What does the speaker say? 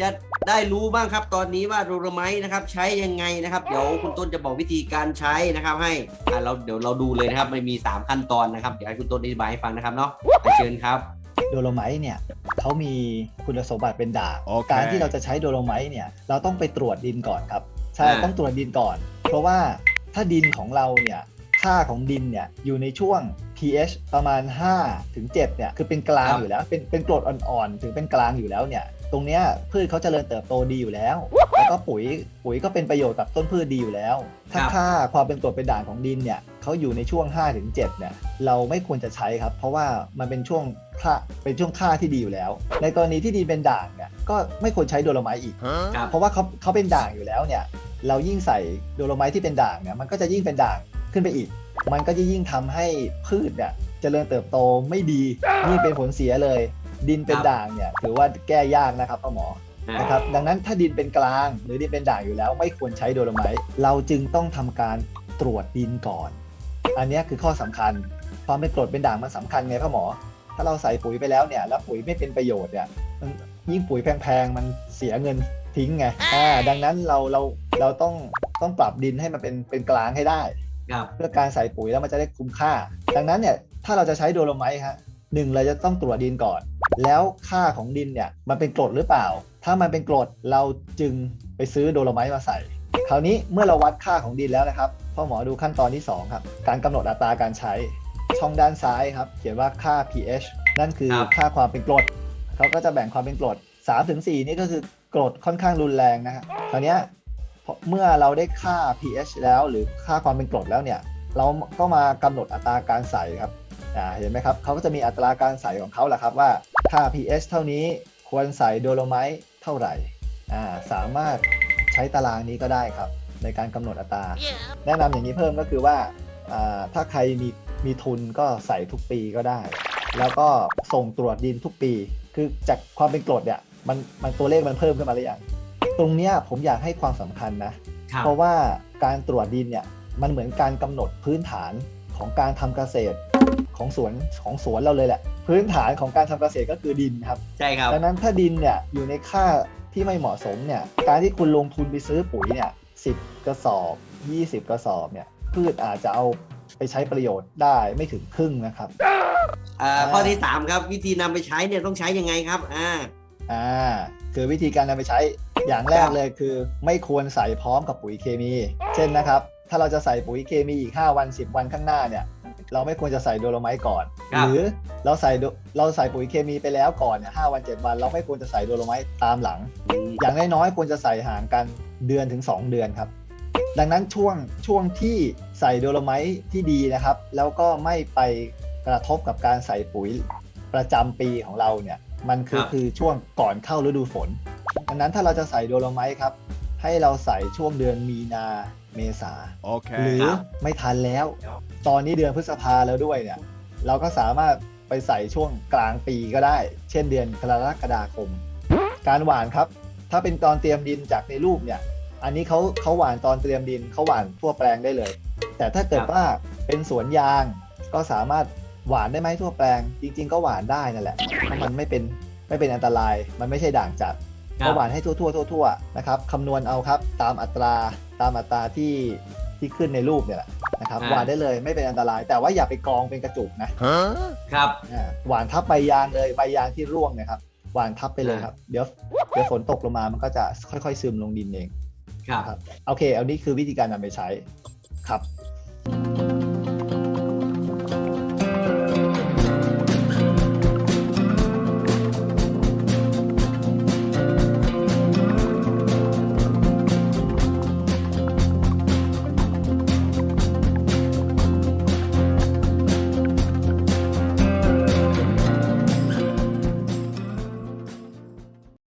จะได้รู้บ้างครับ ตอนนี้ว่าโดโลไมต์นะครับ ใช้ยังไงนะครับ เดี๋ยวคุณต้นจะบอกวิธีการใช้นะครับ ให้อ่าเราเดี๋ยวเราดูเลยนะครับมันมี 3 ขั้นตอนนะครับเดี๋ยวให้คุณต้นอธิบายให้ฟังนะครับเนาะอะเชิญครับ โดโลไมต์เนี่ยเขามีคุณสมบัติเป็นด่างโอเคการที่เราจะใช้โดโลไมต์เนี่ยเราต้องไปตรวจดินก่อนครับใช่อ่า ต้องตรวจดินก่อน เพราะว่าถ้าดินของเราเนี่ยค่าของดินเนี่ยอยู่ในช่วง pH ประมาณ5ถึง7เนี่ยคือเป็นกลางอยู่แล้วเป็นเป็นกรดอ่อนๆถึงเป็นกลางอยู่แล้วเนี่ย ตรงเนี้ยพืชเขาเจริญเติบโตดีอยู่แล้ว แล้วก็ปุ๋ยปุ๋ยก็เป็นประโยชน์กับต้นพืชดีอยู่แล้ว ถ้าครับค่าความเป็นกรดเป็นด่างของดินเนี่ยเขาอยู่ในช่วง 5-7เนี่ยเราไม่ควรจะใช้ครับ เพราะว่ามันเป็นช่วงค่าเป็นช่วงค่าที่ดีอยู่แล้ว ในกรณีที่ดินเป็นด่างเนี่ยก็ไม่ควรใช้โดโลไมต์อีกครับเพราะว่าเขาเขาเป็นด่างอยู่แล้วเนี่ยเรายิ่งใส่โดโลไมต์ที่เป็นด่างเนี่ยมันก็จะยิ่งเป็นด่างขึ้นไปอีก มันก็จะยิ่งทำให้พืชเนี่ยเจริญเติบโตไม่ดีนี่เป็นผลเสียเลย ดินเป็นครับด่างเนี่ยถือว่าแก้ยากนะครับพ่อหมออ่านะครับดังนั้นถ้าดินเป็นกลางหรือดินเป็นด่างอยู่แล้ว ไม่ควรใช้โดโลไมต์เราจึงต้องทำการตรวจดินก่อน อันเนี้ยคือข้อสำคัญ ความเป็นกรดเป็นด่างมันสำคัญไงพ่อหมอ ถ้าเราใส่ปุ๋ยไปแล้วเนี่ยแล้วปุ๋ยไม่เป็นประโยชน์เนี่ยมันยิ่งปุ๋ยแพงๆมันเสียเงินทิ้งไงอ่าดังนั้นเราเราเราต้องต้องปรับดินให้มันเป็นเป็นกลางให้ได้ครับเพื่อการใส่ปุ๋ยแล้วมันจะได้คุ้มค่า ดังนั้นเนี่ยถ้าเราจะใช้โดโลไมต์ฮะหนึ่งเราจะต้องตรวจดินก่อน แล้วค่าของดินเนี่ยมันเป็นกรดหรือเปล่า ถ้ามันเป็นกรดเราจึงไปซื้อโดโลไมต์มาใส่ คราวนี้เมื่อเราวัดค่าของดินแล้วนะครับพ่อหมอดูขั้นตอนที่สองครับ การกำหนดอัตราการใช้ ช่องด้านซ้ายครับ เขียนว่าค่า pH นั่นคือครับค่าความเป็นกรดเขาก็จะแบ่งความเป็นกรด3ถึง4นี่ก็คือกรดค่อนข้างรุนแรงนะฮะคราวเนี้ยพอเมื่อเราได้ค่า pH แล้วหรือค่าความเป็นกรดแล้วเนี่ยเราก็มากำหนดอัตราการใส่ครับอ่าเห็นไหมครับเขาก็จะมีอัตราการใส่ของเขาแหละครับว่า ค่า pH เท่านี้ควรใส่โดโลไมต์เท่าไหร่อ่าสามารถใช้ตารางนี้ก็ได้ครับ ในการกำหนดอัตรา แนะนำอย่างนี้เพิ่มก็คือว่าอ่าถ้าใครมีมีทุนก็ใส่ทุกปีก็ได้ แล้วก็ส่งตรวจดินทุกปี คือจากความเป็นกรดเนี่ยมันมันตัวเลขมันเพิ่มขึ้นมาหรือยังตรงเนี้ยผมอยากให้ความสำคัญนะครับเพราะว่าการตรวจดินเนี่ยมันเหมือนการกำหนดพื้นฐานของการทำเกษตร ของสวนของสวนเราเลยแหละ พื้นฐานของการทำเกษตรก็คือดินครับใช่ครับดังนั้นถ้าดินเนี่ยอยู่ในค่าที่ไม่เหมาะสมเนี่ยการที่คุณลงทุนไปซื้อปุ๋ยเนี่ยสิกระสอบ 20 กระสอบเนี่ยพืชอาจจะเอาไปใช้ประโยชน์ได้ไม่ถึงครึ่งนะครับอ่าข้อที่ 3 ครับวิธีนำไปใช้เนี่ยต้องใช้ยังไงครับอ่าอ่าคือวิธีการนำไปใช้อย่างแรคกรับเลยคือ ไม่ควรใส่พร้อมกับปุ๋ยเคมี เช่นนะครับ ถ้าเราจะใส่ปุ๋ยเคมีอีก 5 วัน 10 วันข้างหน้าเนี่ย เราไม่ควรจะใส่โดโลไมต์ก่อน ครับ หรือเราใส่โดเราใส่ปุ๋ยเคมีไปแล้วก่อนเนี่ยหวัน7วัน เราไม่ควรจะใส่โดโลไมต์ตามหลัง อย่างน้อยๆควรจะใส่ห่างกันเดือนถึง 2 เดือนครับ ดังนั้นช่วงช่วงที่ใส่โดโลไมต์ที่ดีนะครับ แล้วก็ไม่ไปกระทบกับการใส่ปุ๋ยประจำปีของเราเนี่ยมันคือครับ คือช่วงก่อนเข้าฤดูฝน ดังนั้นถ้าเราจะใส่โดโลไมต์ครับ ให้เราใส่ช่วงเดือนมีนาเมษา หรือ Okay. ครับไม่ทันแล้ว ตอนนี้เดือนพฤษภาแล้วด้วยเนี่ย เราก็สามารถไปใส่ช่วงกลางปีก็ได้ เช่นเดือนกรกฎาคม การหว่านครับ ถ้าเป็นตอนเตรียมดินจากในรูปเนี่ย อันนี้เขาเขาหว่านตอนเตรียมดินเขาหว่านทั่วแปลงได้เลย แต่ถ้าเกิดครับว่าเป็นสวนยาง ก็สามารถหว่านได้ไหมทั่วแปลง จริง ๆ ก็หว่านได้นั่นแหละเพราะมันไม่เป็นไม่เป็นอันตราย มันไม่ใช่ด่างจัดครั ก็บหวานให้ทั่วๆทั่วๆนะครับคำนวณเอาครับตามอัตราตามอัตราที่ที่ขึ้นในรูปเนี่ยแหละนะครับอ่าหวานได้เลยไม่เป็นอันตราย แต่ว่าอย่าไปกองเป็นกระจุกนะ Huh? ครับอ่าหวานทับใบยางเลยใบยางที่ร่วงเนะครับหวานทับไปเลยครับ เดี๋ยวเดี๋ยวฝนตกลงมามันก็จะค่อยๆซึมลงดินเองครับครับโอเคเอานี้คือวิธีการนำไปใช้ครับ